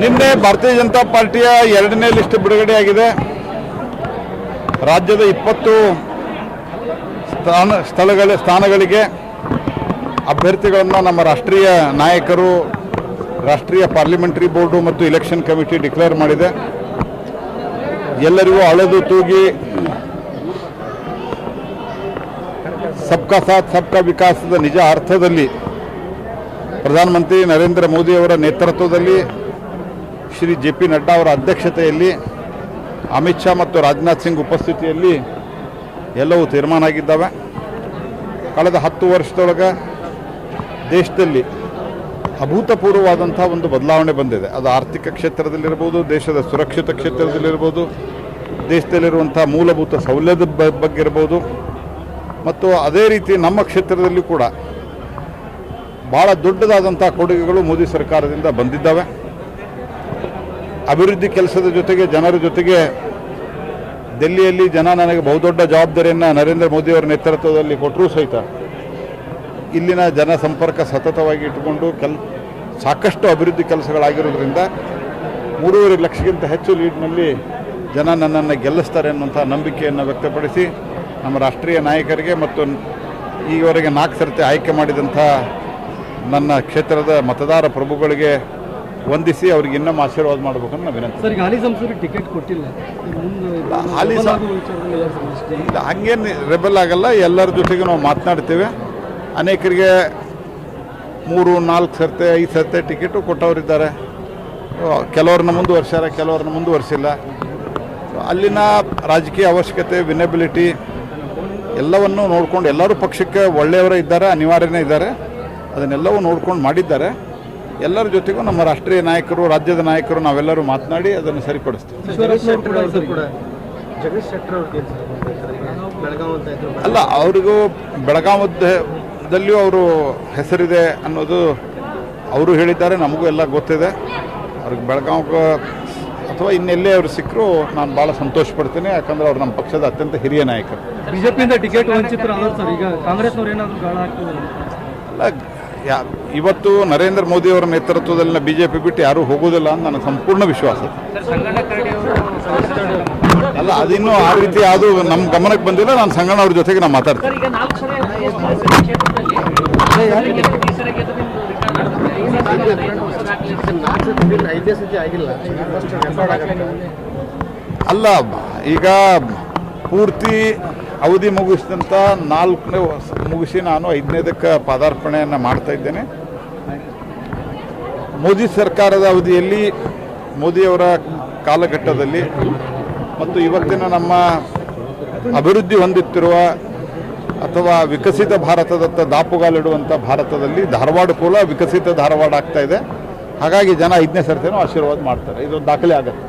ನಿನ್ನೆ ಭಾರತೀಯ ಜನತಾ ಪಾರ್ಟಿಯ ಎರಡನೇ ಲಿಸ್ಟ್ ಬಿಡುಗಡೆಯಾಗಿದೆ ರಾಜ್ಯದ ಇಪ್ಪತ್ತು ಸ್ಥಾನ, ಸ್ಥಳಗಳ, ಸ್ಥಾನಗಳಿಗೆ ಅಭ್ಯರ್ಥಿಗಳನ್ನು ನಮ್ಮ ರಾಷ್ಟ್ರೀಯ ನಾಯಕರು, ರಾಷ್ಟ್ರೀಯ ಪಾರ್ಲಿಮೆಂಟರಿ ಬೋರ್ಡು ಮತ್ತು ಇಲೆಕ್ಷನ್ ಕಮಿಟಿ ಡಿಕ್ಲೇರ್ ಮಾಡಿದೆ. ಎಲ್ಲರಿಗೂ ಅಳೆದು ತೂಗಿ ಸಬ್ಕಾ ಸಾಥ್, ಸಬ್ಕಾ ವಿಕಾಸದ ನಿಜ ಅರ್ಥದಲ್ಲಿ ಪ್ರಧಾನಮಂತ್ರಿ ನರೇಂದ್ರ ಮೋದಿಯವರ ನೇತೃತ್ವದಲ್ಲಿ ಶ್ರೀ ಜೆ ಪಿ ನಡ್ಡಾ ಅವರ ಅಧ್ಯಕ್ಷತೆಯಲ್ಲಿ ಅಮಿತ್ ಶಾ ಮತ್ತು ರಾಜನಾಥ್ ಸಿಂಗ್ ಉಪಸ್ಥಿತಿಯಲ್ಲಿ ಎಲ್ಲವೂ ತೀರ್ಮಾನ ಆಗಿದ್ದಾವೆ. ಕಳೆದ ಹತ್ತು ವರ್ಷದೊಳಗೆ ದೇಶದಲ್ಲಿ ಅಭೂತಪೂರ್ವವಾದಂಥ ಒಂದು ಬದಲಾವಣೆ ಬಂದಿದೆ. ಅದು ಆರ್ಥಿಕ ಕ್ಷೇತ್ರದಲ್ಲಿರ್ಬೋದು, ದೇಶದ ಸುರಕ್ಷಿತ ಕ್ಷೇತ್ರದಲ್ಲಿರ್ಬೋದು, ದೇಶದಲ್ಲಿರುವಂಥ ಮೂಲಭೂತ ಸೌಲಭ್ಯದ ಬಗ್ಗೆ ಇರ್ಬೋದು ಮತ್ತು ಅದೇ ರೀತಿ ನಮ್ಮ ಕ್ಷೇತ್ರದಲ್ಲಿ ಕೂಡ ಭಾಳ ದೊಡ್ಡದಾದಂಥ ಕೊಡುಗೆಗಳು ಮೋದಿ ಸರ್ಕಾರದಿಂದ ಬಂದಿದ್ದಾವೆ. ಅಭಿವೃದ್ಧಿ ಕೆಲಸದ ಜೊತೆಗೆ ಜನರ ಜೊತೆಗೆ ದೆಲ್ಲಿಯಲ್ಲಿ ಜನ ನನಗೆ ಬಹುದೊಡ್ಡ ಜವಾಬ್ದಾರಿಯನ್ನು ನರೇಂದ್ರ ಮೋದಿಯವರ ನೇತೃತ್ವದಲ್ಲಿ ಕೊಟ್ಟರೂ ಸಹಿತ ಇಲ್ಲಿನ ಜನ ಸಂಪರ್ಕ ಸತತವಾಗಿ ಇಟ್ಟುಕೊಂಡು ಕೆಲ್, ಸಾಕಷ್ಟು ಅಭಿವೃದ್ಧಿ ಕೆಲಸಗಳಾಗಿರೋದ್ರಿಂದ ಮೂರುವರೆ ಲಕ್ಷಕ್ಕಿಂತ ಹೆಚ್ಚು ಲೀಡ್ನಲ್ಲಿ ಜನ ನನ್ನನ್ನು ಗೆಲ್ಲಿಸ್ತಾರೆ ಅನ್ನುವಂಥ ನಂಬಿಕೆಯನ್ನು ವ್ಯಕ್ತಪಡಿಸಿ ನಮ್ಮ ರಾಷ್ಟ್ರೀಯ ನಾಯಕರಿಗೆ ಮತ್ತು ಈವರೆಗೆ ನಾಲ್ಕು ಸರ್ತಿ ಆಯ್ಕೆ ಮಾಡಿದಂಥ ನನ್ನ ಕ್ಷೇತ್ರದ ಮತದಾರ ಪ್ರಭುಗಳಿಗೆ ವಂದಿಸಿ ಅವ್ರಿಗೆ ಇನ್ನೊಮ್ಮೆ ಆಶೀರ್ವಾದ ಮಾಡ್ಬೇಕು ನಾವು ವಿನಂತಿ ಸರ್ ಈಗ ಹಾಲಿ ಸಂಸದರಿಗೆ ಟಿಕೆಟ್ ಕೊಟ್ಟಿಲ್ಲ. ಹಾಲಿ. ಇಲ್ಲ ಹಂಗೇನು ರೆಬಲ್ ಆಗಲ್ಲ ಎಲ್ಲರ ಜೊತೆಗೆ ನಾವು ಮಾತನಾಡ್ತೇವೆ. ಅನೇಕರಿಗೆ ಮೂರು ನಾಲ್ಕು ಸರ್ತೆ ಐದು ಸರ್ತೆ ಟಿಕೆಟು ಕೊಟ್ಟವರಿದ್ದಾರೆ. ಕೆಲವ್ರನ್ನ ಮುಂದುವರ್ಸ್ಯಾರ ಕೆಲವ್ರನ್ನ ಮುಂದುವರ್ಸಿಲ್ಲ. ಅಲ್ಲಿನ ರಾಜಕೀಯ ಅವಶ್ಯಕತೆ ವಿನೆಬಿಲಿಟಿ ಎಲ್ಲವನ್ನೂ ನೋಡ್ಕೊಂಡು ಎಲ್ಲರೂ ಪಕ್ಷಕ್ಕೆ ಒಳ್ಳೆಯವರೇ ಇದ್ದಾರೆ ಅನಿವಾರ್ಯನೇ ಇದ್ದಾರೆ. ಅದನ್ನೆಲ್ಲವೂ ನೋಡ್ಕೊಂಡು ಮಾಡಿದ್ದಾರೆ. ಎಲ್ಲರ ಜೊತೆಗೂ ನಮ್ಮ ರಾಷ್ಟ್ರೀಯ ನಾಯಕರು ರಾಜ್ಯದ ನಾಯಕರು ನಾವೆಲ್ಲರೂ ಮಾತನಾಡಿ ಅದನ್ನು ಸರಿಪಡಿಸ್ತೀವಿ. ಅಲ್ಲ ಅವ್ರಿಗೂ ಬೆಳಗಾವದಲ್ಲಿಯೂ ಅವರು ಹೆಸರಿದೆ ಅನ್ನೋದು ಅವರು ಹೇಳಿದ್ದಾರೆ ನಮಗೂ ಎಲ್ಲ ಗೊತ್ತಿದೆ. ಅವ್ರಿಗೆ ಬೆಳಗಾವ್ಗೆ ಅಥವಾ ಇನ್ನೆಲ್ಲೇ ಅವರು ಸಿಕ್ಕರು ನಾನು ಭಾಳ ಸಂತೋಷ ಪಡ್ತೀನಿ ಯಾಕಂದ್ರೆ ಅವ್ರು ನಮ್ಮ ಪಕ್ಷದ ಅತ್ಯಂತ ಹಿರಿಯ ನಾಯಕರು. ಬಿಜೆಪಿಯಿಂದ ಟಿಕೆಟ್ ವಂಚಿತರು ಈಗ ಕಾಂಗ್ರೆಸ್ನವ್ರು ಏನಾದರೂ ಅಲ್ಲ ಯಾ ಇವತ್ತು ನರೇಂದ್ರ ಮೋದಿಯವರ ನೇತೃತ್ವದಲ್ಲಿನ ಬಿ ಜೆ ಪಿ ಬಿಟ್ಟು ಯಾರೂ ಹೋಗೋದಿಲ್ಲ ಅಂತ ನನಗೆ ಸಂಪೂರ್ಣ ವಿಶ್ವಾಸ. ಇದೆ. ಅಲ್ಲ ಅದಿನ್ನೂ ಆ ರೀತಿ ಅದು ನಮ್ಮ ಗಮನಕ್ಕೆ ಬಂದಿಲ್ಲ ನಾನು ಸಂಗಣ್ಣ ಅವ್ರ ಜೊತೆಗೆ ನಾನು ಮಾತಾಡ್ತೀನಿ. ಅಲ್ಲ ಈಗ ಪೂರ್ತಿ ಅವಧಿ ಮುಗಿಸಿದಂಥ ನಾಲ್ಕನೇ ಮುಗಿಸಿ ನಾನು ಐದನೇದಕ್ಕೆ ಪದಾರ್ಪಣೆಯನ್ನು ಮಾಡ್ತಾ ಇದ್ದೇನೆ. ಮೋದಿ ಸರ್ಕಾರದ ಅವಧಿಯಲ್ಲಿ ಮೋದಿಯವರ ಕಾಲಘಟ್ಟದಲ್ಲಿ ಮತ್ತು ಇವತ್ತಿನ ನಮ್ಮ ಅಭಿವೃದ್ಧಿ ಹೊಂದುತ್ತಿರುವ ಅಥವಾ ವಿಕಸಿತ ಭಾರತದತ್ತ ದಾಪುಗಾಲಿಡುವಂಥ ಭಾರತದಲ್ಲಿ ಧಾರವಾಡ ಕೂಡ ವಿಕಸಿತ ಧಾರವಾಡ ಆಗ್ತಾ ಇದೆ. ಹಾಗಾಗಿ ಜನ ಐದನೇ ಸರ್ತಿನೂ ಆಶೀರ್ವಾದ ಮಾಡ್ತಾರೆ. ಇದೊಂದು ದಾಖಲೆ ಆಗುತ್ತೆ.